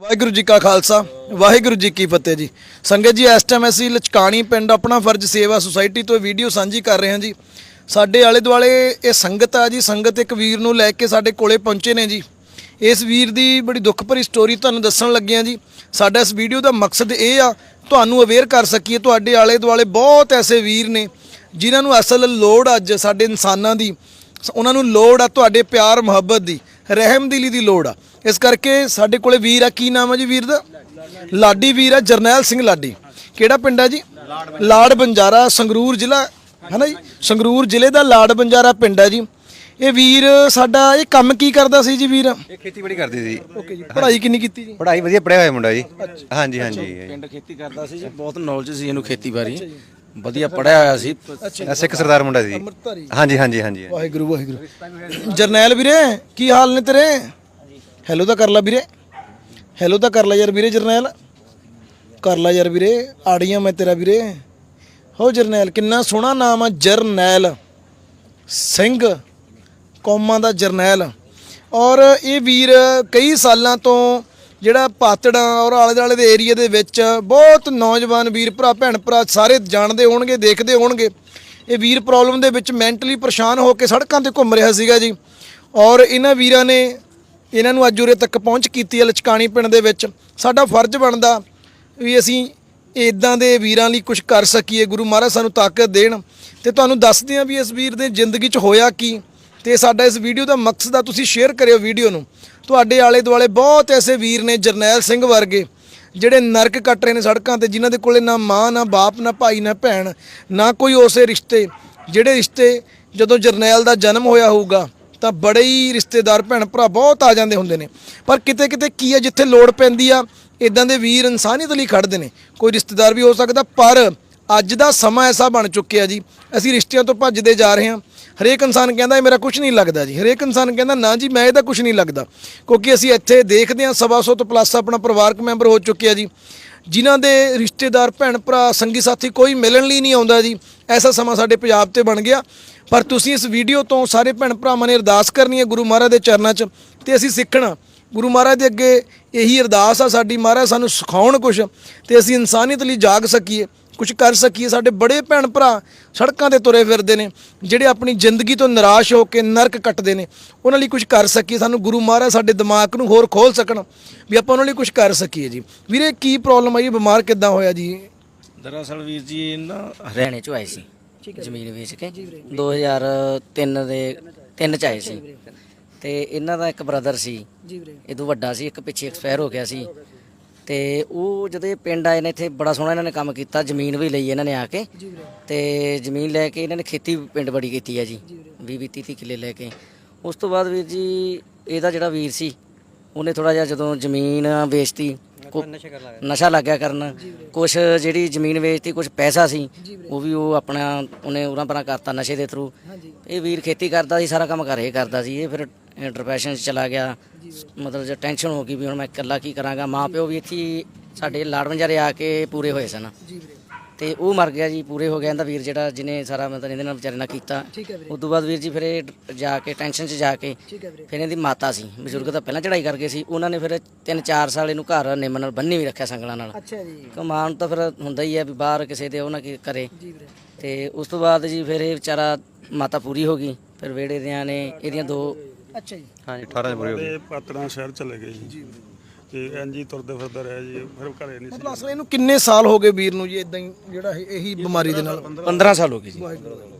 ਵਾਹਿਗੁਰੂ ਜੀ ਕਾ ਖਾਲਸਾ, ਵਾਹਿਗੁਰੂ ਜੀ ਕੀ ਫਤਿਹ ਜੀ। ਸੰਗਤ ਜੀ, ਇਸ ਟਾਈਮ ਅਸੀਂ ਲਚਕਾਣੀ ਪਿੰਡ ਆਪਣਾ ਫਰਜ਼ ਸੇਵਾ ਸੁਸਾਇਟੀ ਤੋਂ ਵੀਡੀਓ ਸਾਂਝੀ ਕਰ ਰਹੇ ਹਾਂ ਜੀ। ਸਾਡੇ ਆਲੇ ਦੁਆਲੇ ਇਹ ਸੰਗਤ ਆ ਜੀ, ਸੰਗਤ ਇੱਕ ਵੀਰ ਨੂੰ ਲੈ ਕੇ ਸਾਡੇ ਕੋਲੇ ਪਹੁੰਚੇ ਨੇ ਜੀ। ਇਸ ਵੀਰ ਦੀ ਬੜੀ ਦੁੱਖ ਭਰੀ ਸਟੋਰੀ ਤੁਹਾਨੂੰ ਦੱਸਣ ਲੱਗੇ ਹਾਂ ਜੀ। ਸਾਡਾ ਇਸ ਵੀਡੀਓ ਦਾ ਮਕਸਦ ਇਹ ਆ, ਤੁਹਾਨੂੰ ਅਵੇਅਰ ਕਰ ਸਕੀਏ, ਤੁਹਾਡੇ ਆਲੇ ਦੁਆਲੇ ਬਹੁਤ ਐਸੇ ਵੀਰ ਨੇ, ਜਿਨ੍ਹਾਂ ਨੂੰ ਅਸਲ ਲੋੜ ਅੱਜ ਸਾਡੇ ਇਨਸਾਨਾਂ ਦੀ। ਉਹਨਾਂ ਨੂੰ ਲੋੜ ਆ ਤੁਹਾਡੇ ਪਿਆਰ ਮੁਹੱਬਤ ਦੀ ਰਹਿਮ ਦਿਲੀ ਦੀ ਲੋੜ ਆ। ਇਸ ਕਰਕੇ ਸਾਡੇ ਕੋਲੇ ਵੀਰ ਆ ਕੀ ਨਾਮ ਆ ਜੀ ਵੀਰ ਦਾ? ਲਾਡੀ ਵੀਰ ਆ ਜਰਨੈਲ ਸਿੰਘ ਲਾਡੀ। ਕਿਹੜਾ ਪਿੰਡ ਆ ਜੀ? ਲਾੜ ਬੰਜਾਰਾ ਸੰਗਰੂਰ ਜ਼ਿਲ੍ਹਾ ਹੈ ਨਾ ਜੀ? ਸੰਗਰੂਰ ਜ਼ਿਲ੍ਹੇ ਦਾ ਲਾੜ ਬੰਜਾਰਾ ਪਿੰਡ ਆ ਜੀ। ਇਹ ਵੀਰ ਸਾਡਾ ਇਹ ਕੰਮ ਕੀ ਕਰਦਾ ਸੀ ਜੀ ਵੀਰ? ਇਹ ਖੇਤੀਬਾੜੀ ਕਰਦੇ ਸੀ। ਓਕੇ ਜੀ। ਪੜ੍ਹਾਈ ਕਿੰਨੀ ਕੀਤੀ ਜੀ? ਪੜ੍ਹਾਈ ਵਧੀਆ ਪੜਿਆ ਹੋਇਆ ਮੁੰਡਾ ਜੀ। ਹਾਂਜੀ ਹਾਂਜੀ। ਪਿੰਡ ਖੇਤੀ ਕਰਦਾ ਸੀ ਜੀ ਬਹੁਤ ਨੌਲੇਜ ਸੀ ਇਹਨੂੰ ਖੇਤੀਬਾੜੀ। ਵਧੀਆ ਪੜਿਆ ਹੋਇਆ ਸੀ। ਸਿੱਖ ਸਰਦਾਰ ਮੁੰਡਾ ਸੀ। ਅੰਮ੍ਰਿਤਧਾਰੀ। ਹਾਂਜੀ ਹਾਂਜੀ ਹਾਂਜੀ ਵਾਹਿਗੁਰੂ ਵਾਹਿਗੁਰੂ। ਜਰਨੈਲ ਵੀਰੇ ਕੀ ਹਾਲ ਨੇ ਤੇਰੇ? ਹੈਲੋ ਤਾਂ ਕਰ ਲੈ ਵੀਰੇ। ਹੈਲੋ ਤਾਂ ਕਰ ਲੈ ਯਾਰ ਵੀਰੇ ਜਰਨੈਲ। ਕਰ ਲੈ ਯਾਰ ਵੀਰੇ ਆੜੀਆਂ ਮੈਂ ਤੇਰਾ ਵੀਰੇ। ਹੋ ਜਰਨੈਲ ਕਿੰਨਾ ਸੋਹਣਾ ਨਾਮ ਆ ਜਰਨੈਲ। ਸਿੰਘ ਕੌਮਾਂ ਦਾ ਜਰਨੈਲ। ਔਰ ਇਹ ਵੀਰ ਕਈ ਸਾਲਾਂ ਤੋਂ ਜਿਹੜਾ ਪਾਤੜਾਂ ਔਰ ਆਲੇ ਦੁਆਲੇ ਦੇ ਏਰੀਆ ਦੇ ਵਿੱਚ ਬਹੁਤ ਨੌਜਵਾਨ ਵੀਰ ਭਰਾ, ਭੈਣ ਭਰਾ ਸਾਰੇ ਜਾਣਦੇ ਹੋਣਗੇ, ਦੇਖਦੇ ਹੋਣਗੇ। ਇਹ ਵੀਰ ਪ੍ਰੋਬਲਮ ਦੇ ਵਿੱਚ ਮੈਂਟਲੀ ਪਰੇਸ਼ਾਨ ਹੋ ਕੇ ਸੜਕਾਂ ਤੇ ਘੁੰਮ ਰਿਹਾ ਸੀਗਾ ਜੀ। ਔਰ ਇਹਨਾਂ ਵੀਰਾਂ ਨੇ ਇਹਨਾਂ ਨੂੰ ਅੱਜ ਉਰੇ ਤੱਕ ਪਹੁੰਚ ਕੀਤੀ ਹੈ ਲਚਕਾਣੀ ਪਿੰਡ ਦੇ ਵਿੱਚ। ਸਾਡਾ ਫਰਜ਼ ਬਣਦਾ ਵੀ ਅਸੀਂ ਇਦਾਂ ਦੇ ਵੀਰਾਂ ਲਈ ਕੁਝ ਕਰ ਸਕੀਏ। ਗੁਰੂ ਮਹਾਰਾਜ ਸਾਨੂੰ ਤਾਕਤ ਦੇਣ। ਤੇ ਤੁਹਾਨੂੰ ਦੱਸਦੇ ਹਾਂ ਵੀ ਇਸ ਵੀਰ ਦੇ ਜ਼ਿੰਦਗੀ 'ਚ ਹੋਇਆ ਕੀ। ਤੇ ਸਾਡਾ ਇਸ ਵੀਡੀਓ ਦਾ ਮਕਸਦ ਆ ਤੁਸੀਂ ਸ਼ੇਅਰ ਕਰਿਓ ਵੀਡੀਓ ਨੂੰ। ਤੁਹਾਡੇ ਆਲੇ ਦੁਆਲੇ ਬਹੁਤ ਐਸੇ ਵੀਰ ਨੇ ਜਰਨੈਲ ਸਿੰਘ ਵਰਗੇ, ਜਿਹੜੇ ਨਰਕ ਕੱਟ ਰਹੇ ਨੇ ਸੜਕਾਂ ਤੇ, ਜਿਨ੍ਹਾਂ ਦੇ ਕੋਲੇ ਨਾ ਮਾਂ, ਨਾ ਬਾਪ, ਨਾ ਭਾਈ, ਨਾ ਭੈਣ, ਨਾ ਕੋਈ ਉਸੇ ਰਿਸ਼ਤੇ। ਜਿਹੜੇ ਰਿਸ਼ਤੇ ਜਦੋਂ ਜਰਨੈਲ ਦਾ ਜਨਮ ਹੋਇਆ ਹੋਊਗਾ, ਤਾਂ ਬੜੇ ਹੀ ਰਿਸ਼ਤੇਦਾਰ ਭੈਣ ਭਰਾ ਬਹੁਤ ਆ ਜਾਂਦੇ ਹੁੰਦੇ ਨੇ। ਪਰ ਕਿਤੇ ਕਿਤੇ ਕੀ ਹੈ ਜਿੱਥੇ ਲੋੜ ਪੈਂਦੀ ਆ ਇਦਾਂ ਦੇ ਵੀਰ ਇਨਸਾਨੀਅਤ ਲਈ ਖੜਦੇ ਨੇ। ਕੋਈ ਰਿਸ਼ਤੇਦਾਰ ਵੀ ਹੋ ਸਕਦਾ, ਪਰ ਅੱਜ ਦਾ ਸਮਾਂ ਐਸਾ ਬਣ ਚੁੱਕਿਆ ਜੀ। ਅਸੀਂ ਰਿਸ਼ਤਿਆਂ ਤੋਂ ਭੱਜਦੇ ਜਾ ਰਹੇ ਹਾਂ। ਹਰੇਕ ਇਨਸਾਨ ਕਹਿੰਦਾ, ਇਹ ਮੇਰਾ ਕੁਝ ਨਹੀਂ ਲੱਗਦਾ ਜੀ। ਹਰੇਕ ਇਨਸਾਨ ਕਹਿੰਦਾ, ਨਾ ਜੀ, ਮੈਂ ਇਹਦਾ ਕੁਝ ਨਹੀਂ ਲੱਗਦਾ। ਕਿਉਂਕਿ ਅਸੀਂ ਇੱਥੇ ਦੇਖਦੇ ਹਾਂ, ਸਵਾ ਸੌ ਤੋਂ ਪਲੱਸ ਆਪਣਾ ਪਰਿਵਾਰਕ ਮੈਂਬਰ ਹੋ ਚੁੱਕਿਆ ਜੀ। ਜਿਨ੍ਹਾਂ ਦੇ ਰਿਸ਼ਤੇਦਾਰ, ਭੈਣ, ਭਰਾ, ਸੰਗੀ ਸਾਥੀ ਕੋਈ ਮਿਲਣ ਲਈ ਨਹੀਂ ਆਉਂਦਾ ਜੀ। ਐਸਾ ਸਮਾਂ ਸਾਡੇ ਪੰਜਾਬ ਤੇ ਬਣ ਗਿਆ। ਪਰ ਤੁਸੀਂ ਇਸ ਵੀਡੀਓ ਤੋਂ ਸਾਰੇ ਭੈਣ ਭਰਾਵਾਂ ਨੇ ਅਰਦਾਸ ਕਰਨੀ ਹੈ ਗੁਰੂ ਮਹਾਰਾਜ ਦੇ ਚਰਨਾਂ 'ਚ ਤੇ ਅਸੀਂ ਸਿੱਖਣਾ। ਗੁਰੂ ਮਹਾਰਾਜ ਦੇ ਅੱਗੇ ਇਹੀ ਅਰਦਾਸ ਆ ਸਾਡੀ। ਮਹਾਰਾਜ ਸਾਨੂੰ ਸਿਖਾਉਣ ਕੁਝ ਤੇ ਅਸੀਂ ਇਨਸਾਨੀਅਤ ਲਈ ਜਾਗ ਸਕੀਏ। ਕੁਝ ਕਰ ਸਕੀਏ। ਸਾਡੇ ਬੜੇ ਭੈਣ ਭਰਾ ਸੜਕਾਂ ਤੇ ਤੁਰੇ ਫਿਰਦੇ ਨੇ ਜਿਹੜੇ ਆਪਣੀ ਜ਼ਿੰਦਗੀ ਤੋਂ ਨਿਰਾਸ਼ ਹੋ ਕੇ ਨਰਕ ਕੱਟਦੇ ਨੇ। ਉਹਨਾਂ ਲਈ ਕੁਝ ਕਰ ਸਕੀਏ। ਸਾਨੂੰ ਗੁਰੂ ਮਹਾਰਾਜ ਸਾਡੇ ਦਿਮਾਗ ਨੂੰ ਹੋਰ ਖੋਲ ਸਕਣ ਵੀ ਆਪਾਂ ਉਹਨਾਂ ਲਈ ਕੁਝ ਕਰ ਸਕੀਏ ਜੀ। ਵੀਰੇ ਕੀ ਪ੍ਰੋਬਲਮ ਆਈ ਬਿਮਾਰ ਕਿੱਦਾਂ ਹੋਇਆ ਜੀ? ਦਰਅਸਲ ਵੀਰ ਜੀ ਇਹ ਨਾ ਹਰਿਆਣੇ ਚੋਂ ਆਏ ਸੀ। ਜ਼ਮੀਨ ਵੇਚ ਕੇ। 2003 ਦੇ ਤਿੰਨ ਚ ਆਏ ਸੀ। ਤੇ ਇਹਨਾਂ ਦਾ ਇੱਕ ਬ੍ਰਦਰ ਸੀ। ਜੀ ਵੀਰੇ। ਇਹ ਤੋਂ ਵੱਡਾ ਸੀ। ਇੱਕ ਪਿੱਛੇ ਐਕਸਪਾਇਰ ਹੋ ਗਿਆ ਸੀ। ਤੇ ਉਹ ਜਦੋਂ ਇਹ ਪਿੰਡ ਆਏ ਨੇ ਇੱਥੇ ਬੜਾ ਸੋਹਣਾ ਇਹਨਾਂ ਨੇ ਕੰਮ ਕੀਤਾ ਜ਼ਮੀਨ ਵੀ ਲਈ ਇਹਨਾਂ ਨੇ ਆ ਕੇ। ਤੇ ਜ਼ਮੀਨ ਲੈ ਕੇ ਇਹਨਾਂ ਨੇ ਖੇਤੀ ਪਿੰਡ ਬੜੀ ਕੀਤੀ ਹੈ ਜੀ 20 20 30 ਕਿੱਲੇ ਲੈ ਕੇ। ਉਸ ਤੋਂ ਬਾਅਦ ਵੀਰ ਜੀ ਇਹਦਾ ਜਿਹੜਾ ਵੀਰ ਸੀ ਉਹਨੇ ਥੋੜਾ ਜਿਹਾ ਜਦੋਂ ਜ਼ਮੀਨ ਵੇਚਤੀ ਨਸ਼ਾ ਲੱਗਿਆ ਕਰਨ। ਕੁਛ ਜਿਹੜੀ ਜ਼ਮੀਨ ਵੇਚਤੀ ਕੁਛ ਪੈਸਾ ਸੀ ਉਹ ਵੀ ਉਹ ਆਪਣਾ ਉਹਨੇ ਉਰਾਂ ਪਰਾਂ ਕਰਤਾ ਨਸ਼ੇ ਦੇ ਥਰੂ ਇਹ ਵੀਰ ਖੇਤੀ ਕਰਦਾ ਸੀ ਸਾਰਾ ਕੰਮ ਘਰੇ ਕਰਦਾ ਸੀ। ਇਹ ਫਿਰ ਡਿਪਰੈਸ਼ਨ 'ਚ ਚਲਾ ਗਿਆ। ਮਤਲਬ ਜੇ ਟੈਨਸ਼ਨ ਹੋ ਗਈ ਵੀ ਹੁਣ ਮੈਂ ਇਕੱਲਾ ਕੀ ਕਰਾਂਗਾ ਮਾਂ ਪਿਓ ਵੀ ਇੱਥੇ ਹੀ ਸਾਡੇ ਲਾੜਵੰਜਾਰੇ ਆ ਕੇ ਪੂਰੇ ਹੋਏ ਸਨ। ਜੀ ਵੀਰੇ। ਤੇ ਉਹ ਮਰ ਗਿਆ ਜੀ ਪੂਰੇ ਹੋ ਗਿਆ। ਇਹਦਾ ਵੀਰ ਜਿਹੜਾ ਜਿਹਨੇ ਸਾਰਾ ਮਤਲਬ ਇਹਦੇ ਨਾਲ ਵਿਚਾਰੇ ਨਾਲ ਕੀਤਾ। ਠੀਕ ਹੈ ਵੀਰੇ। ਉਸ ਤੋਂ ਬਾਅਦ ਵੀਰ ਜੀ ਫਿਰ ਇਹ ਜਾ ਕੇ ਟੈਨਸ਼ਨ 'ਚ ਜਾ ਕੇ ਠੀਕ ਹੈ ਵੀਰੇ। ਫਿਰ ਇਹਦੀ ਮਾਤਾ ਸੀ। ਬਜ਼ੁਰਗ ਤਾਂ ਪਹਿਲਾਂ ਚੜਾਈ ਕਰ ਗਏ ਸੀ। ਉਹਨਾਂ ਨੇ ਫਿਰ 3-4 ਸਾਲ ਇਹਨੂੰ ਘਰ ਨਿੰਮ ਨਾਲ ਬੰਨੀ ਵੀ ਰੱਖਿਆ ਸੰਗਲਾਂ ਨਾਲ। ਅੱਛਾ ਜੀ। ਨੂੰ ਤਾਂ ਫਿਰ ਹੁੰਦਾ ਹੀ ਹੈ ਵੀ ਬਾਹਰ ਕਿਸੇ ਦੇ ਉਹ ਨਾ ਕੀ ਕਰੇ। ਜੀ ਵੀਰੇ। ਤੇ ਉਸ ਤੋਂ ਬਾਅਦ ਜੀ ਫਿਰ ਇਹ ਵਿਚਾਰਾ ਮਾਤਾ ਪੂਰੀ ਹੋ ਗਈ। ਫਿਰ ਵਿਹੜੇ ਦਿਆਂ ਨੇ ਇਹਦੀਆਂ ਦੋ ਅੱਛਾ ਜੀ। ਹਾਂਜੀ। 18 ਦੇ ਪੂਰੇ ਹੋ ਗਏ ਤੇ ਪਾਤੜਾਂ ਸ਼ਹਿਰ ਚਲੇ ਗਏ ਜੀ। ਤੇ ਇੰਜ ਹੀ ਤੁਰਦੇ ਫਿਰਦਾ ਰਿਹਾ ਜੀ ਫਿਰ ਘਰੇ ਨਹੀਂ ਸੀ ਮਤਲਬ ਅਸਲ ਇਹਨੂੰ ਕਿੰਨੇ ਸਾਲ ਹੋ ਗਏ ਵੀਰ ਨੂੰ ਜੀ ਇਦਾਂ ਹੀ ਜਿਹੜਾ ਇਹ- ਇਹੀ ਬਿਮਾਰੀ ਦੇ ਨਾਲ? 15 ਸਾਲ ਹੋ ਗਏ ਜੀ।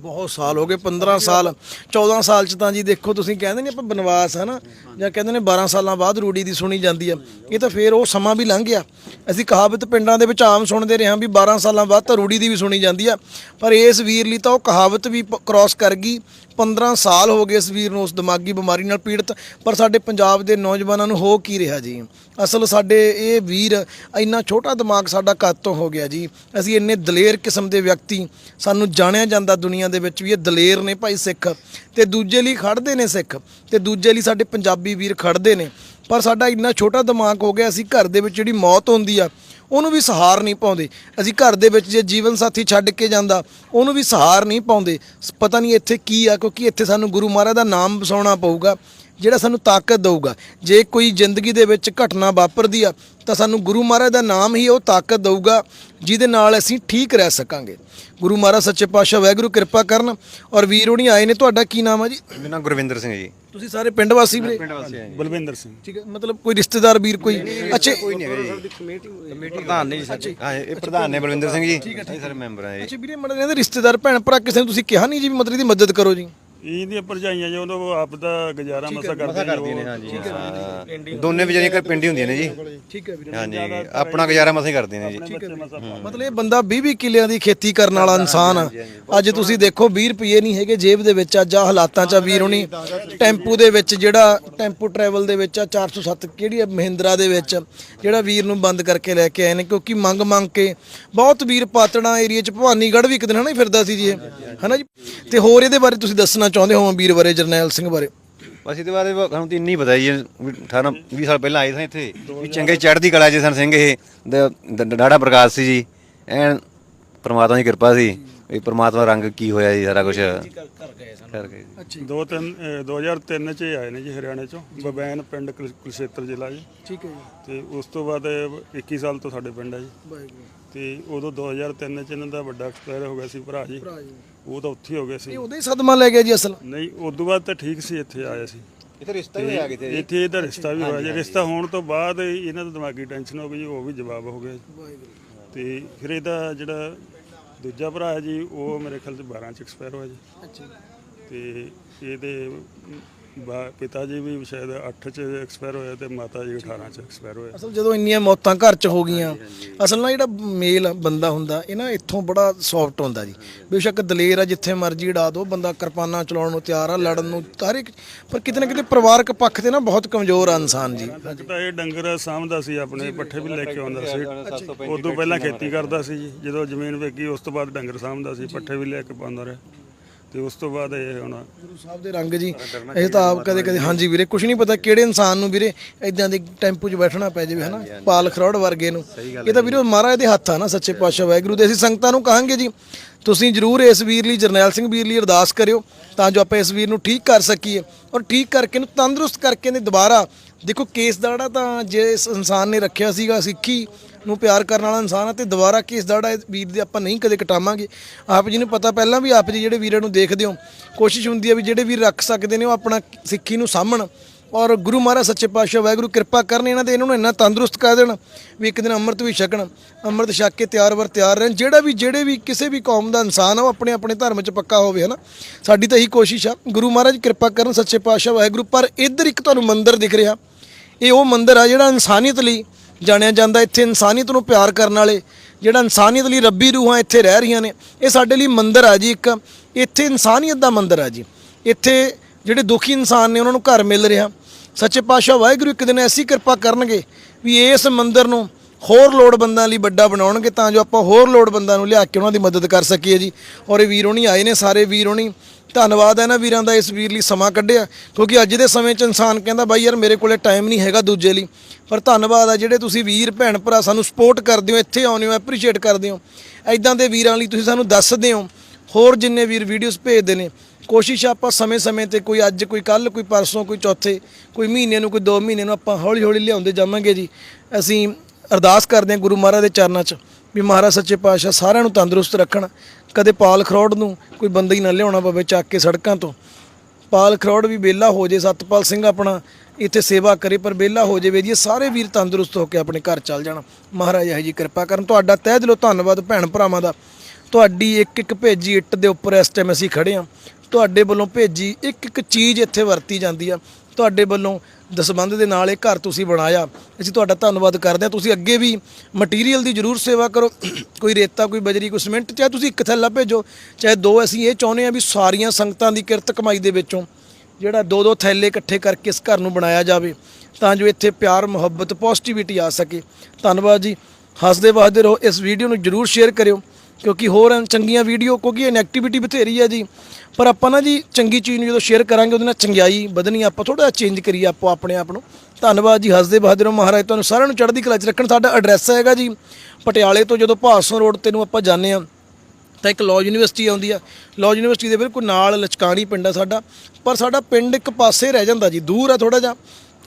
ਬਹੁਤ ਸਾਲ ਹੋ ਗਏ 15 ਸਾਲ 14 ਸਾਲ ਚ ਤਾਂ ਜੀ ਦੇਖੋ ਤੁਸੀਂ ਕਹਿੰਦੇ ਨੇ ਆਪਾਂ ਬਨਵਾਸ ਹੈ ਨਾ ਜਾਂ ਕਹਿੰਦੇ ਨੇ 12 ਸਾਲਾਂ ਬਾਅਦ ਰੂੜੀ ਦੀ ਸੁਣੀ ਜਾਂਦੀ ਆ। ਇਹ ਤਾਂ ਫੇਰ ਉਹ ਸਮਾਂ ਵੀ ਲੰਘ ਗਿਆ। ਅਸੀਂ ਕਹਾਵਤ ਪਿੰਡਾਂ ਦੇ ਵਿੱਚ ਆਮ ਸੁਣਦੇ ਰਹੇ ਹਾਂ ਵੀ 12 ਸਾਲਾਂ ਬਾਅਦ ਤਾਂ ਰੂੜੀ ਦੀ ਵੀ ਸੁਣੀ ਜਾਂਦੀ ਆ। ਪਰ ਇਸ ਵੀਰ ਲਈ ਤਾਂ ਉਹ ਕਹਾਵਤ ਵੀ ਕ੍ਰਾਸ ਕਰ ਗਈ। 15 ਸਾਲ ਹੋ ਗਏ ਇਸ ਵੀਰ ਨੂੰ ਉਸ ਦਿਮਾਗੀ ਬਿਮਾਰੀ ਨਾਲ ਪੀੜਤ। ਪਰ ਸਾਡੇ ਪੰਜਾਬ ਦੇ ਨੌਜਵਾਨਾਂ ਨੂੰ ਹੋ ਕੀ ਰਿਹਾ ਜੀ? ਅਸਲ ਸਾਡੇ ਇਹ ਵੀਰ ਇੰਨਾ ਛੋਟਾ ਦਿਮਾਗ ਸਾਡਾ ਕਦ ਤੋਂ ਹੋ ਗਿਆ ਜੀ। ਅਸੀਂ ਇੰਨੇ ਦਲੇਰ ਕਿਸਮ ਦੇ ਵਿਅਕਤੀ। ਸਾਨੂੰ ਜਾਣਿਆ ਜਾਂਦਾ ਦੁਨੀਆ ਦੇ ਵਿੱਚ ਵੀ ਇਹ ਦਲੇਰ ਨੇ ਭਾਈ ਸਿੱਖ ਤੇ ਦੂਜੇ ਲਈ ਖੜਦੇ ਨੇ ਸਿੱਖ ਤੇ ਦੂਜੇ ਲਈ ਸਾਡੇ ਪੰਜਾਬੀ ਵੀਰ ਖੜਦੇ ਨੇ। ਪਰ ਸਾਡਾ ਇੰਨਾ ਛੋਟਾ ਦਿਮਾਗ ਹੋ ਗਿਆ, ਅਸੀਂ ਘਰ ਦੇ ਵਿੱਚ ਜਿਹੜੀ ਮੌਤ ਹੁੰਦੀ ਆ, ਉਹਨੂੰ ਵੀ ਸਹਾਰ ਨਹੀਂ ਪਾਉਂਦੇ। ਅਸੀਂ ਘਰ ਦੇ ਵਿੱਚ ਜੇ ਜੀਵਨ ਸਾਥੀ ਛੱਡ ਕੇ ਜਾਂਦਾ, ਉਹਨੂੰ ਵੀ ਸਹਾਰ ਨਹੀਂ ਪਾਉਂਦੇ। ਪਤਾ ਨਹੀਂ ਇੱਥੇ ਕੀ ਆ, ਕਿਉਂਕਿ ਇੱਥੇ ਸਾਨੂੰ ਗੁਰੂ ਮਹਾਰਾਜ ਦਾ ਨਾਮ ਵਸਾਉਣਾ ਪਊਗਾ। ਜਿਹੜਾ ਸਾਨੂੰ ਤਾਕਤ ਦਊਗਾ। ਜੇ ਕੋਈ ਜ਼ਿੰਦਗੀ ਦੇ ਵਿੱਚ ਘਟਨਾ ਵਾਪਰਦੀ ਆ ਤਾਂ ਸਾਨੂੰ ਗੁਰੂ ਮਹਾਰਾਜ ਦਾ ਨਾਮ ਹੀ ਉਹ ਤਾਕਤ ਦਊਗਾ ਜਿਹਦੇ ਨਾਲ ਅਸੀਂ ਠੀਕ ਰਹਿ ਸਕਾਂਗੇ। ਗੁਰੂ ਮਹਾਰਾਜ ਸੱਚੇ ਪਾਤਸ਼ਾਹ ਵਾਹਿਗੁਰੂ ਕਿਰਪਾ ਕਰਨ। ਔਰ ਵੀਰ ਹੋਣੀ ਆਏ ਨੇ ਤੁਹਾਡਾ ਕੀ ਨਾਮ ਆ ਜੀ? ਮੇਰਾ ਨਾਮ ਗੁਰਵਿੰਦਰ ਸਿੰਘ ਜੀ। ਤੁਸੀਂ ਸਾਰੇ ਪਿੰਡ ਵਾਸੀ ਵੀਰੇ? ਪਿੰਡ ਵਾਸੀ ਆ ਜੀ। ਬਲਵਿੰਦਰ ਸਿੰਘ। ਠੀਕ ਹੈ ਮਤਲਬ ਕੋਈ ਰਿਸ਼ਤੇਦਾਰ ਵੀਰ ਕੋਈ? ਅੱਛਾ ਕੋਈ ਨਹੀਂ ਹੈਗਾ ਜੀ। ਕਮੇਟੀ ਪ੍ਰਧਾਨ ਨੇ ਜੀ ਸਾਡੇ। ਹਾਂ ਇਹ ਪ੍ਰਧਾਨ ਨੇ ਬਲਵਿੰਦਰ ਸਿੰਘ ਜੀ। ਅਸੀਂ ਸਾਰੇ ਮੈਂਬਰ ਆ ਜੀ। ਅੱਛਾ ਵੀਰੇ ਮੜੇ ਰਿਸ਼ਤੇਦਾਰ ਭੈਣ ਭਰਾ ਕਿਸੇ ਨੂੰ ਤੁਸੀਂ ਕਿਹਾ ਨਹੀਂ ਜੀ ਵੀ ਮਤਲਬ ਦੀ ਮਦਦ ਕਰੋ ਜੀ? ਇਹਦੀਆਂ ਭਰਜਾਈਆਂ ਜੋ ਉਹ ਆਪ ਦਾ ਗੁਜ਼ਾਰਾ ਮਸਾ ਕਰਦੇ ਕਰਦੀਆਂ ਨੇ ਹਾਂ ਜੀ ਹਾਂ। ਦੋਨੇ ਵਿਚਾਰੀਆਂ ਘਰ ਪਿੰਡ ਹੀ ਹੁੰਦੀਆਂ ਨੇ ਜੀ। ਠੀਕ ਹੈ ਵੀਰੇ ਹਾਂ ਜੀ ਆਪਣਾ ਗੁਜ਼ਾਰਾ ਮਸਾ ਹੀ ਕਰਦੀਆਂ ਨੇ ਜੀ। ਬੱਚੇ ਮਸਾ ਮਤਲਬ ਇਹ ਬੰਦਾ 20-20 ਕਿੱਲਿਆਂ ਦੀ ਖੇਤੀ ਕਰਨ ਵਾਲਾ ਇਨਸਾਨ ਆ। ਅੱਜ ਤੁਸੀਂ ਦੇਖੋ 20 ਰੁਪਏ ਨਹੀਂ ਹੈਗੇ ਜੇਬ ਦੇ ਵਿੱਚ ਅੱਜ ਆ ਹਾਲਾਤਾਂ 'ਚ ਆ ਵੀਰ ਹੁਣੀ। ਟੈਂਪੂ ਦੇ ਵਿੱਚ ਜਿਹੜਾ ਟੈਂਪੂ ਟਰੈਵਲ ਦੇ ਵਿੱਚ ਆ 407 ਕਿਹੜੀ ਹੈ ਮਹਿੰਦਰਾ ਦੇ ਵਿੱਚ ਜਿਹੜਾ ਵੀਰ ਨੂੰ ਬੰਦ ਕਰਕੇ ਲੈ ਕੇ ਆਏ ਨੇ ਕਿਉਂਕਿ ਮੰਗ ਮੰਗ ਕੇ ਬਹੁਤ ਵੀਰ ਪਾਤੜਾ ਏਰੀਆ 'ਚ ਭਵਾਨੀਗੜ੍ਹ ਵੀ ਇੱਕ ਦਿਨ ਹਨਾ ਹੀ ਫਿਰਦਾ ਸੀ ਜੀ ਇਹ। ਹਨਾ ਜੀ? ਤੇ ਹੋਰ ਇਹਦੇ ਬਾਰੇ ਤੁਸੀਂ ਦੱਸਣਾ ਚਾਹੁੰਦੇ ਹੋ ਵੀਰ ਬਾਰੇ ਜਰਨੈਲ ਸਿੰਘ ਬਾਰੇ? ਬਸ ਇਹਦੇ ਬਾਰੇ ਸਾਨੂੰ ਤਾਂ ਇੰਨੀ ਪਤਾ ਜੀ ਵੀ 18 20 ਸਾਲ ਪਹਿਲਾਂ ਆਏ ਸਾਂ ਇੱਥੇ ਵੀ ਚੰਗੇ ਚੜ੍ਹਦੀ ਕਲਾ ਜੀ ਸਨ ਸਿੰਘ ਇਹ ਡਾੜਾ ਪ੍ਰਕਾਸ਼ ਸੀ ਜੀ। ਐਨ ਪ੍ਰਮਾਤਮਾ ਦੀ ਕਿਰਪਾ ਸੀ ਵੀ ਪ੍ਰਮਾਤਮਾ ਰੰਗ ਕੀ ਹੋਇਆ ਜੀ ਸਾਰਾ ਕੁਝ ਕਰ ਗਏ ਦੋ ਤਿੰਨ ਅਹ 2003 ਚ ਇਹ ਆਏ ਨੇ ਜੀ ਹਰਿਆਣੇ ਚੋਂ ਬਬੈਨ ਪਿੰਡ ਕੁਲ- ਕੁਲਸ਼ੇਤਰ ਜ਼ਿਲ੍ਹਾ ਜੀ। ਠੀਕ ਹੈ ਜੀ। ਤੇ ਉਸ ਤੋਂ ਬਾਅਦ ਇਹ 21 ਸਾਲ ਤੋਂ ਸਾਡੇ ਪਿੰਡ ਆ ਜੀ। ਤੇ ਉਦੋਂ 2003 ਚ ਇਹਨਾਂ ਦਾ ਵੱਡਾ ਐਕਸਪਾਇਰ ਹੋ ਗਿਆ ਸੀ ਭਰਾ ਜੀ। ਉਹ ਤਾਂ ਉੱਥੇ ਹੀ ਗਿਆ ਸੀ। ਇਹ ਉਦੋਂ ਹੀ ਸਦਮਾ ਲੈ ਗਿਆ ਜੀ ਅਸਲ? ਨਹੀਂ ਉਸ ਤੋਂ ਬਾਅਦ ਤਾਂ ਠੀਕ ਸੀ ਇੱਥੇ ਆਇਆ ਸੀ। ਇੱਥੇ ਰਿਸ਼ਤਾ ਵੀ ਆ ਕਿਤੇ ਇੱਥੇ ਇਹਦਾ ਰਿਸ਼ਤਾ ਵੀ ਹੋਇਆ। ਜੀ ਰਿਸ਼ਤਾ ਹੋਣ ਤੋਂ ਬਾਅਦ ਇਹਨਾਂ ਦਾ ਦਿਮਾਗੀ ਟੈਨਸ਼ਨ ਹੋ ਗਈ ਉਹ ਵੀ ਜਵਾਬ ਹੋ ਗਿਆ ਜੀ। ਤੇ ਫਿਰ ਇਹਦਾ ਜਿਹੜਾ ਦੂਜਾ ਭਰਾ ਹੈ ਜੀ ਉਹ ਮੇਰੇ ਖਿਆਲ ਚ 12 ਚ ਐਕਸਪਾਇਰ ਹੋਇਆ ਜੀ। ਅੱਛਾ ਤੇ ਇਹਦੇ ਪਿਤਾ ਜੀ ਵੀ ਸ਼ਾਇਦ 8 ਚ ਐਕਸਪਾਇਰ ਹੋਇਆ ਤੇ ਮਾਤਾ ਜੀ 18 ਚ ਐਕਸਪਾਇਰ ਹੋਇਆ। ਅਸਲ ਜਦੋਂ ਇੰਨੀਆਂ ਮੌਤਾਂ ਘਰ 'ਚ ਹੋ ਗਈਆਂ ਅਸਲ ਨਾਲ ਜਿਹੜਾ ਮੇਲ ਬੰਦਾ ਹੁੰਦਾ ਇਹ ਨਾ ਇੱਥੋਂ ਬੜਾ ਸੌਫਟ ਹੁੰਦਾ ਜੀ। ਬੇਸ਼ੱਕ ਦਲੇਰ ਆ ਜਿੱਥੇ ਮਰਜ਼ੀ ਡਾ ਦੋ ਬੰਦਾ ਕਿਰਪਾਨਾਂ ਚਲਾਉਣ ਨੂੰ ਤਿਆਰ ਆ ਲੜਨ ਨੂੰ ਹਰ ਇੱਕ ਪਰ ਕਿਤੇ ਨਾ ਕਿਤੇ ਪਰਿਵਾਰਕ ਪੱਖ ਤੇ ਨਾ ਬਹੁਤ ਕਮਜ਼ੋਰ ਆ ਇਨਸਾਨ ਜੀ। ਤਾਂ ਇਹ ਡੰਗਰ ਸਾਂਭਦਾ ਸੀ ਆਪਣੇ ਪੱਠੇ ਵੀ ਲੈ ਕੇ ਆਉਂਦਾ ਸੀ। ਉਦੋਂ ਪਹਿਲਾਂ ਖੇਤੀ ਕਰਦਾ ਸੀ ਜੀ ਜਦੋਂ ਜ਼ਮੀਨ ਵੇਚੀ ਉਸ ਤੋਂ ਬਾਅਦ ਡੰਗਰ ਸਾਂਭਦਾ ਸੀ ਪੱਠੇ ਵੀ ਲੈ ਕੇ ਪਾਉਂਦਾ ਰਿਹਾ। ਤੇ ਉਸ ਤੋਂ ਬਾਅਦ ਇਹ ਹੁਣ ਗੁਰੂ ਸਾਹਿਬ ਦੇ ਰੰਗ ਜੀ ਇਹ ਤਾਂ ਆਪ ਕਦੇ ਕਦੇ ਹਾਂਜੀ ਵੀਰੇ ਕੁਝ ਨਹੀਂ ਪਤਾ ਕਿਹੜੇ ਇਨਸਾਨ ਨੂੰ ਵੀਰੇ ਇਦਾਂ ਦੇ ਟੈਂਪੂ 'ਚ ਬੈਠਣਾ ਪੈ ਜਾਵੇ ਹਨਾ? ਪਾਲ ਖਰੋੜ ਵਰਗੇ ਨੂੰ। ਇਹ ਤਾਂ ਵੀਰੇ ਮਹਾਰਾਜ ਦੇ ਹੱਥ ਆ ਨਾ ਸੱਚੇ ਪਾਤਸ਼ਾਹ ਵਾਹਿਗੁਰੂ ਦੇ। ਅਸੀਂ ਸੰਗਤਾਂ ਨੂੰ ਕਹਾਂਗੇ ਜੀ ਤੁਸੀਂ ਜਰੂਰ ਇਸ ਵੀਰ ਲਈ ਜਰਨੈਲ ਸਿੰਘ ਵੀਰ ਲਈ ਅਰਦਾਸ ਕਰਿਓ ਤਾਂ ਜੋ ਆਪਾਂ ਇਸ ਵੀਰ ਨੂੰ ਠੀਕ ਕਰ ਸਕੀਏ। ਔਰ ਠੀਕ ਕਰਕੇ ਇਹਨੂੰ ਤੰਦਰੁਸਤ ਕਰਕੇ ਨੇ ਦੁਬਾਰਾ। ਦੇਖੋ ਕੇਸ ਦਾੜਾ ਤਾਂ ਜੇ ਇਸ ਇਨਸਾਨ ਨੇ ਰੱਖਿਆ ਸੀਗਾ ਸਿੱਖੀ ਨੂੰ ਪਿਆਰ ਕਰਨ ਵਾਲਾ ਇਨਸਾਨ ਆ ਤੇ ਦੁਬਾਰਾ ਕੇਸ ਦਾੜਾ ਇਸ ਵੀਰ ਦੇ ਆਪਾਂ ਨਹੀਂ ਕਦੇ ਕਟਾਵਾਂਗੇ। ਆਪ ਜੀ ਨੂੰ ਪਤਾ ਪਹਿਲਾਂ ਵੀ ਆਪ ਜੀ ਜਿਹੜੇ ਵੀਰਾਂ ਨੂੰ ਦੇਖਦੇ ਹੋ, ਕੋਸ਼ਿਸ਼ ਹੁੰਦੀ ਆ ਵੀ ਜਿਹੜੇ ਵੀਰ ਰੱਖ ਸਕਦੇ ਨੇ ਉਹ ਆਪਣਾ ਸਿੱਖੀ ਨੂੰ ਸਾਂਭਣ। ਔਰ ਗੁਰੂ ਮਹਾਰਾਜ ਸੱਚੇ ਪਾਤਸ਼ਾਹ ਵਾਹਿਗੁਰੂ ਕਿਰਪਾ ਕਰਨ ਇਹਨਾਂ ਦੇ, ਇਹਨਾਂ ਨੂੰ ਇੰਨਾ ਤੰਦਰੁਸਤ ਕਰ ਦੇਣ ਵੀ ਇੱਕ ਦਿਨ ਅੰਮ੍ਰਿਤ ਵੀ ਛਕਣ। ਅੰਮ੍ਰਿਤ ਛਕ ਕੇ ਤਿਆਰ ਵਰ ਤਿਆਰ ਰਹਿਣ। ਜਿਹੜਾ ਵੀ, ਜਿਹੜੇ ਵੀ ਕਿਸੇ ਵੀ ਕੌਮ ਦਾ ਇਨਸਾਨ ਆ, ਉਹ ਆਪਣੇ ਆਪਣੇ ਧਰਮ 'ਚ ਪੱਕਾ ਹੋਵੇ, ਹਨਾ? ਸਾਡੀ ਤਾਂ ਇਹੀ ਕੋਸ਼ਿਸ਼ ਆ। ਗੁਰੂ ਮਹਾਰਾਜ ਕਿਰਪਾ ਕਰਨ ਸੱਚੇ ਪਾਤਸ਼ਾਹ ਵਾਹਿਗੁਰੂ, ਪਰ ਇੱਧਰ ਇੱਕ ਤੁਹਾਨੂੰ ਮੰਦਿਰ ਦਿਖ ਰਿਹਾ। ਇਹ ਉਹ ਮੰਦਿਰ ਆ ਜਿਹੜਾ ਇਨਸਾਨੀਅਤ ਲਈ ਜਾਣਿਆ ਜਾਂਦਾ ਇੱਥੇ ਇਨਸਾਨੀਅਤ ਨੂੰ ਪਿਆਰ ਕਰਨ ਵਾਲੇ, ਜਿਹੜਾ ਇਨਸਾਨੀਅਤ ਲਈ ਰੱਬੀ ਰੂਹਾਂ ਇੱਥੇ ਰਹਿ ਰਹੀਆਂ ਨੇ, ਇਹ ਸਾਡੇ ਲਈ ਮੰਦਰ ਆ ਜੀ ਇੱਕ, ਇੱਥੇ ਇਨਸਾਨੀਅਤ ਦਾ ਮੰਦਰ ਆ ਜੀ। ਇੱਥੇ ਜਿਹੜੇ ਦੁਖੀ ਇਨਸਾਨ ਨੇ, ਉਹਨਾਂ ਨੂੰ ਘਰ ਮਿਲ ਰਿਹਾ। ਸੱਚੇ ਪਾਤਸ਼ਾਹ ਵਾਹਿਗੁਰੂ ਇੱਕ ਦਿਨ ਐਸੀ ਕਿਰਪਾ ਕਰਨਗੇ ਵੀ ਇਸ ਮੰਦਰ ਨੂੰ ਹੋਰ ਲੋੜਵੰਦਾਂ ਲਈ ਵੱਡਾ ਬਣਾਉਣਗੇ ਤਾਂ ਜੋ ਆਪਾਂ ਹੋਰ ਲੋੜਵੰਦਾਂ ਨੂੰ ਲਿਆ ਕੇ ਉਹਨਾਂ ਦੀ ਮਦਦ ਕਰ ਸਕੀਏ ਜੀ। ਔਰ ਇਹ ਵੀਰ ਹੋਣੀ ਆਏ ਨੇ ਸਾਰੇ ਵੀਰ ਹੋਣੀ। ਧੰਨਵਾਦ ਹੈ ਨਾ ਵੀਰਾਂ ਦਾ ਇਸ ਵੀਰ ਲਈ ਸਮਾਂ ਕੱਢਿਆ। ਕਿਉਂਕਿ ਅੱਜ ਦੇ ਸਮੇਂ 'ਚ ਇਨਸਾਨ ਕਹਿੰਦਾ, ਬਾਈ ਯਾਰ ਮੇਰੇ ਕੋਲੇ ਟਾਈਮ ਨਹੀਂ ਹੈਗਾ ਦੂਜੇ ਲਈ। ਪਰ ਧੰਨਵਾਦ ਆ ਜਿਹੜੇ ਤੁਸੀਂ ਵੀਰ, ਭੈਣ, ਭਰਾ ਸਾਨੂੰ ਸਪੋਰਟ ਕਰਦੇ ਹੋ, ਇੱਥੇ ਆਉਂਦੇ ਹੋ ਐਪਰੀਸ਼ੀਏਟ ਕਰਦੇ ਹੋ। ਐਦਾਂ ਦੇ ਵੀਰਾਂ ਲਈ ਤੁਸੀਂ ਸਾਨੂੰ ਦੱਸਦੇ ਹੋ। ਹੋਰ ਜਿੰਨੇ ਵੀਰ ਵੀਡੀਓਜ਼ ਭੇਜਦੇ ਨੇ, ਕੋਸ਼ਿਸ਼ ਆਪਾਂ ਸਮੇਂ-ਸਮੇਂ ਤੇ ਕੋਈ ਅੱਜ, ਕੋਈ ਕੱਲ ਕੋਈ ਪਰਸੋਂ, ਕੋਈ ਚੌਥੇ, ਕੋਈ ਮਹੀਨੇ ਨੂੰ, ਕੋਈ 2 ਮਹੀਨੇ ਨੂੰ ਆਪਾਂ ਹੌਲੀ-ਹੌਲੀ ਲਿਆਉਂਦੇ ਜਾਵਾਂਗੇ ਜੀ। ਅਸੀਂ ਅਰਦਾਸ ਕਰਦੇ ਹਾਂ ਗੁਰੂ ਮਹਾਰਾਜ ਦੇ ਚਰਨਾਂ 'ਚ ਵੀ ਮਹਾਰਾਜ ਸੱਚੇ ਪਾਤਸ਼ਾਹ ਸਾਰਿਆਂ ਨੂੰ ਤੰਦਰੁਸਤ ਰੱਖਣ। ਕਦੇ ਪਾਲ ਖਰੋੜ ਨੂੰ ਕੋਈ ਬੰਦਾ ਹੀ ਨਾ ਲਿਆਉਣਾ ਪਵੇ ਚੱਕ ਕੇ ਸੜਕਾਂ ਤੋਂ। ਪਾਲ ਖਰੋੜ ਵੀ ਬੇਲਾ ਹੋ ਜੇ, ਸਤਪਾਲ ਸਿੰਘ ਆਪਣਾ ਇੱਥੇ ਸੇਵਾ ਕਰੇ, ਪਰ ਬੇਲਾ ਹੋ ਜਾਵੇ ਜੀ, ਸਾਰੇ ਵੀਰ ਤੰਦਰੁਸਤ ਹੋ ਕੇ ਆਪਣੇ ਘਰ ਚੱਲ ਜਾਣ। ਮਹਾਰਾਜ ਇਹ ਜੀ ਕਿਰਪਾ ਕਰਨ। ਤੁਹਾਡਾ ਤਹਿ ਦਿਲੋਂ ਧੰਨਵਾਦ ਭੈਣ ਭਰਾਵਾਂ ਦਾ। ਤੁਹਾਡੀ ਇੱਕ ਇੱਕ ਭੇਜੀ ਇੱਟ ਦੇ ਉੱਪਰ ਇਸ ਟਾਈਮ ਅਸੀਂ ਖੜੇ ਹਾਂ। ਤੁਹਾਡੇ ਵੱਲੋਂ ਭੇਜੀ ਇੱਕ ਇੱਕ ਚੀਜ਼ ਇੱਥੇ ਵਰਤੀ ਜਾਂਦੀ ਆ। ਤੁਹਾਡੇ ਵੱਲੋਂ ਦਸਬੰਧ ਦੇ ਨਾਲ ਇਹ ਘਰ ਤੁਸੀਂ ਬਣਾਇਆ। ਅਸੀਂ ਤੁਹਾਡਾ ਧੰਨਵਾਦ ਕਰਦੇ ਹਾਂ। ਤੁਸੀਂ ਅੱਗੇ ਵੀ ਮਟੀਰੀਅਲ ਦੀ ਜ਼ਰੂਰ ਸੇਵਾ ਕਰੋ। ਕੋਈ ਰੇਤਾ, ਕੋਈ ਬਜਰੀ, ਕੋਈ ਸਿਮੈਂਟ ਚਾਹੇ ਤੁਸੀਂ ਇੱਕ ਥੈਲਾ ਭੇਜੋ, ਚਾਹੇ ਦੋ, ਅਸੀਂ ਇਹ ਚਾਹੁੰਦੇ ਹਾਂ ਵੀ ਸਾਰੀਆਂ ਸੰਗਤਾਂ ਦੀ ਕਿਰਤ ਕਮਾਈ ਦੇ ਵਿੱਚੋਂ ਜਿਹੜਾ ਦੋ ਦੋ ਥੈਲੇ ਇਕੱਠੇ ਕਰਕੇ ਇਸ ਘਰ ਨੂੰ ਬਣਾਇਆ ਜਾਵੇ, ਤਾਂ ਜੋ ਇੱਥੇ ਪਿਆਰ, ਮੁਹੱਬਤ ਪੋਜ਼ਿਟਿਵਿਟੀ ਆ ਸਕੇ। ਧੰਨਵਾਦ ਜੀ। ਹੱਸਦੇ ਵਸਦੇ ਰਹੋ। ਇਸ ਵੀਡੀਓ ਨੂੰ ਜਰੂਰ ਸ਼ੇਅਰ ਕਰਿਓ। ਕਿਉਂਕਿ ਹੋਰ ਚੰਗੀਆਂ ਵੀਡੀਓ ਕਿਉਂਕਿ ਇਹ ਇਨਐਕਟੀਵਿਟੀ ਬਥੇਰੀ ਹੈ ਜੀ। ਪਰ ਆਪਾਂ ਨਾ ਜੀ ਚੰਗੀ ਚੀਜ਼ ਨੂੰ ਜਦੋਂ ਸ਼ੇਅਰ ਕਰਾਂਗੇ, ਉਹਦੇ ਨਾਲ ਚੰਗਿਆਈ ਵਧਣੀ, ਆਪਾਂ ਥੋੜਾ ਚੇਂਜ ਕਰੀਏ ਆਪੋ ਆਪਣੇ ਆਪ ਨੂੰ। ਧੰਨਵਾਦ ਜੀ, ਹੱਸਦੇ ਬਹਾਦਰੋਂ ਮਹਾਰਾਜ, ਤੁਹਾਨੂੰ ਸਾਰਿਆਂ ਨੂੰ ਚੜ੍ਹਦੀ ਕਲਾ 'ਚ ਰੱਖਣ। ਸਾਡਾ ਐਡਰੈਸ ਹੈਗਾ ਜੀ, ਪਟਿਆਲੇ ਤੋਂ ਜਦੋਂ ਭਾਸੋਂ ਰੋਡ ਤੇ ਨੂੰ ਆਪਾਂ ਜਾਂਦੇ ਆ ਤਾਂ ਇੱਕ ਲਾਅ ਯੂਨੀਵਰਸਿਟੀ ਆਉਂਦੀ ਆ। ਲਾਅ ਯੂਨੀਵਰਸਿਟੀ ਦੇ ਬਿਲਕੁਲ ਨਾਲ ਲਚਕਾਣੀ ਪਿੰਡ ਆ ਸਾਡਾ। ਪਰ ਸਾਡਾ ਪਿੰਡ ਇੱਕ ਪਾਸੇ ਰਹਿ ਜਾਂਦਾ ਜੀ, ਦੂਰ ਆ ਥੋੜਾ ਜਿਹਾ।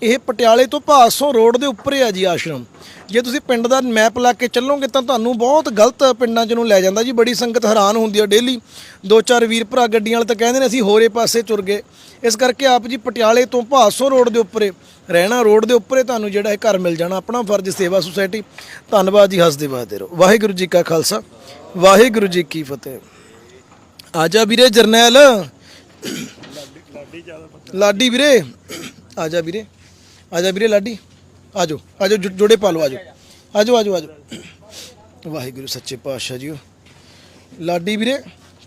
ਇਹ ਪਟਿਆਲੇ ਤੋਂ ਭਾਸੋਂ ਰੋਡ ਦੇ ਉੱਪਰ ਹੀ ਆ ਜੀ ਆਸ਼ਰਮ। ਜੇ ਤੁਸੀਂ ਪਿੰਡ ਦਾ ਮੈਪ ਲਾ ਕੇ ਚੱਲੋਗੇ ਤਾਂ ਤੁਹਾਨੂੰ ਬਹੁਤ ਗਲਤ ਪਿੰਡਾਂ 'ਚ ਨੂੰ ਲੈ ਜਾਂਦਾ ਜੀ। ਬੜੀ ਸੰਗਤ ਹੈਰਾਨ ਹੁੰਦੀ ਆ ਡੇਲੀ। ਦੋ ਚਾਰ ਵੀਰ ਭਰਾ ਗੱਡੀਆਂ ਵਾਲੇ ਤਾਂ ਕਹਿੰਦੇ ਨੇ ਅਸੀਂ ਹੋਰੇ ਪਾਸੇ ਤੁਰ ਗਏ। ਇਸ ਕਰਕੇ ਆਪ ਜੀ ਪਟਿਆਲੇ ਤੋਂ ਭਾਸੋਂ ਰੋਡ ਦੇ ਉੱਪਰ ਰਹਿਣਾ ਰੋਡ ਦੇ ਉੱਪਰ ਹੀ ਤੁਹਾਨੂੰ ਜਿਹੜਾ ਇਹ ਘਰ ਮਿਲ ਜਾਣਾ। ਆਪਣਾ ਫਰਜ਼ ਸੇਵਾ ਸੁਸਾਇਟੀ। ਧੰਨਵਾਦ ਜੀ ਹੱਸਦੇ ਬਾਦੇ ਰਹੋ। ਵਾਹਿਗੁਰੂ ਜੀ ਕਾ ਖਾਲਸਾ। ਵਾਹਿਗੁਰੂ ਜੀ ਕੀ ਫਤਿਹ। ਆਜਾ ਵੀਰੇ ਜਰਨੈਲ। ਲਾਡੀ ਵੀਰੇ। ਆਜਾ ਵੀਰੇ। ਆਜਾ ਵੀਰੇ ਲਾਡੀ ਆਜੋ ਆਜੋ ਜੁ- ਜੋੜੇ ਪਾ ਲਓ ਆਜੋ ਆਜੋ ਆਜੋ ਆਜੋ ਵਾਹਿਗੁਰੂ ਸੱਚੇ ਪਾਤਸ਼ਾਹ ਜੀਓ। ਲਾਡੀ ਵੀਰੇ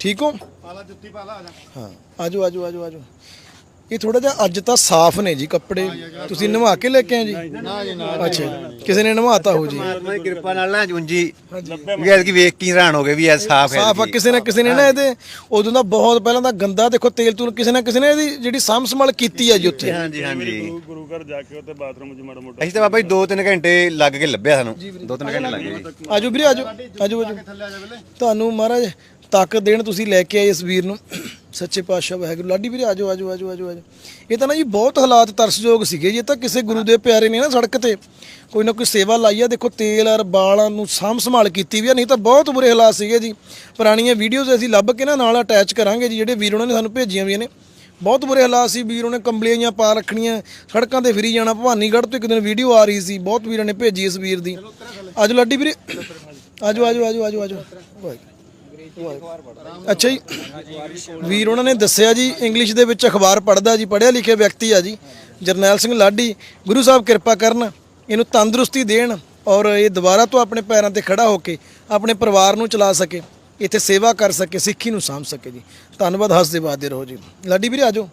ਠੀਕ ਹੋ? ਪਾਲਾ ਜੁੱਤੀ ਪਾਲਾ ਹਾਂ ਆਜੋ ਆਜੋ ਆਜੋ ਆਜੋ ਇਹ ਥੋੜਾ ਜਿਹਾ ਅੱਜ ਤਾਂ ਸਾਫ਼ ਨੇ ਜੀ ਕੱਪੜੇ। ਤੁਸੀਂ ਨਵਾ ਕੇ ਲੈ ਕੇ ਆਏ ਜੀ? ਅੱਛਾ ਕਿਸੇ ਨੇ ਨਵਾਤਾ ਹੋ ਜੀ? ਦੀ ਕਿਰਪਾ ਨਾਲ ਨਾ ਜੁੰਜੀ ਵੀ ਐਤਕੀ ਵੇਖ ਕੇ ਹੀ ਹੈਰਾਨ ਹੋ ਗਏ ਵੀ ਇਹ ਸਾਫ਼ ਹੈ ਸਾਫ਼ ਆ ਕਿਸੇ ਨਾ ਕਿਸੇ ਨੇ ਨਾ ਇਹਦੇ ਉਦੋਂ ਦਾ ਬਹੁਤ ਪਹਿਲਾਂ ਦਾ ਗੰਦਾ ਦੇਖੋ ਤੇਲ ਤੂਲ ਕਿਸੇ ਨਾ ਕਿਸੇ ਨੇ ਇਹਦੀ ਜਿਹੜੀ ਸਾਂਭ ਸੰਭਾਲ ਕੀਤੀ ਆ ਜੀ ਉੱਥੇ। ਹਾਂਜੀ ਹਾਂਜੀ। ਗੁਰੂ ਗੁਰੂ ਘਰ ਜਾ ਕੇ ਉੱਥੇ ਬਾਥਰੂਮ 'ਚ ਮਾੜਾ ਮੋਟਾ ਅਸੀਂ ਤਾਂ ਬਾਬਾ ਜੀ 2-3 ਘੰਟੇ ਲੱਗ ਕੇ ਲੱਭਿਆ ਸਾਨੂੰ। 2-3 ਘੰਟੇ ਲੱਗ ਗਏ। ਜੀ ਆਜੋ ਵੀਰੇ ਆਜੋ। ਆਜੋ ਆਜੋ। ਤੁਹਾਨੂੰ ਮਹਾਰਾਜ ਤਾਕਤ ਦੇਣ ਤੁਸੀਂ ਲੈ ਕੇ ਆਏ ਇਸ ਵੀਰ ਨੂੰ। ਸੱਚੇ ਪਾਤਸ਼ਾਹ ਵਾਹਿਗੁਰੂ। ਲਾਡੀ ਵੀਰੇ, ਆਜੋ ਆਜੋ ਆਜੋ ਆਜੋ ਆਜੋ। ਇਹ ਤਾਂ ਨਾ ਜੀ ਬਹੁਤ ਹਾਲਾਤ ਤਰਸਯੋਗ ਸੀਗੇ ਜੇ। ਤਾਂ ਕਿਸੇ ਗੁਰੂ ਦੇ ਪਿਆਰੇ ਨੇ ਨਾ ਸੜਕ ਤੇ ਕੋਈ ਨਾ ਕੋਈ ਸੇਵਾ ਲਾਈ ਆ। ਦੇਖੋ, ਤੇਲ ਔਰ ਬਾਲਾਂ ਨੂੰ ਸਾਂਭ ਸੰਭਾਲ ਕੀਤੀ ਵੀ ਆ। ਨਹੀਂ ਤਾਂ ਬਹੁਤ ਬੁਰੇ ਹਾਲਾਤ ਸੀਗੇ ਜੀ। ਪੁਰਾਣੀਆਂ ਵੀਡੀਓਜ਼ ਅਸੀਂ ਲੱਭ ਕੇ ਨਾ ਨਾਲ ਅਟੈਚ ਕਰਾਂਗੇ ਜੀ, ਜਿਹੜੇ ਵੀਰ ਉਹਨਾਂ ਨੇ ਸਾਨੂੰ ਭੇਜੀਆਂ ਵੀ ਨੇ। ਬਹੁਤ ਬੁਰੇ ਹਾਲਾਤ ਸੀ। ਵੀਰ ਉਹਨੇ ਕੰਬਲੀਆਂ ਜਿਹੀਆਂ ਪਾ ਰੱਖਣੀਆਂ। ਸੜਕਾਂ ਤੇ ਫਿਰੀ ਜਾਣਾ। ਭਵਾਨੀਗੜ੍ਹ ਤੋਂ ਇੱਕ ਦਿਨ ਵੀਡੀਓ ਆ ਰਹੀ ਸੀ। ਬਹੁਤ ਵੀਰਾਂ ਨੇ ਭੇਜੀ ਇਸ ਵੀਰ ਦੀ। ਆਜੋ ਲਾਡੀ ਵੀਰੇ। ਆਜੋ ਆਜੋ ਆਜੋ ਆਜੋ ਆਜੋ। ਅੱਛਾ ਜੀ। ਵੀਰ, ਉਹਨਾਂ ਨੇ ਦੱਸਿਆ ਜੀ ਇੰਗਲਿਸ਼ ਦੇ ਵਿੱਚ ਅਖਬਾਰ ਪੜ੍ਹਦਾ ਜੀ, ਪੜ੍ਹਿਆ ਲਿਖਿਆ ਵਿਅਕਤੀ ਆ ਜੀ, ਜਰਨੈਲ ਸਿੰਘ ਲਾਡੀ। ਗੁਰੂ ਸਾਹਿਬ ਕਿਰਪਾ ਕਰਨ, ਇਹਨੂੰ ਤੰਦਰੁਸਤੀ ਦੇਣ ਔਰ ਇਹ ਦੁਬਾਰਾ ਤੋਂ ਆਪਣੇ ਪੈਰਾਂ ਤੇ ਖੜਾ ਹੋ ਕੇ ਆਪਣੇ ਪਰਿਵਾਰ ਨੂੰ ਚਲਾ ਸਕੇ, ਇੱਥੇ ਸੇਵਾ ਕਰ ਸਕੇ, ਸਿੱਖੀ ਨੂੰ ਸਾਂਭ ਸਕੇ ਜੀ। ਧੰਨਵਾਦ ਹੱਸਦੇ ਬਾਦੇ ਰਹੋ ਜੀ। ਲਾਡੀ ਵੀਰੇ ਆਜੋ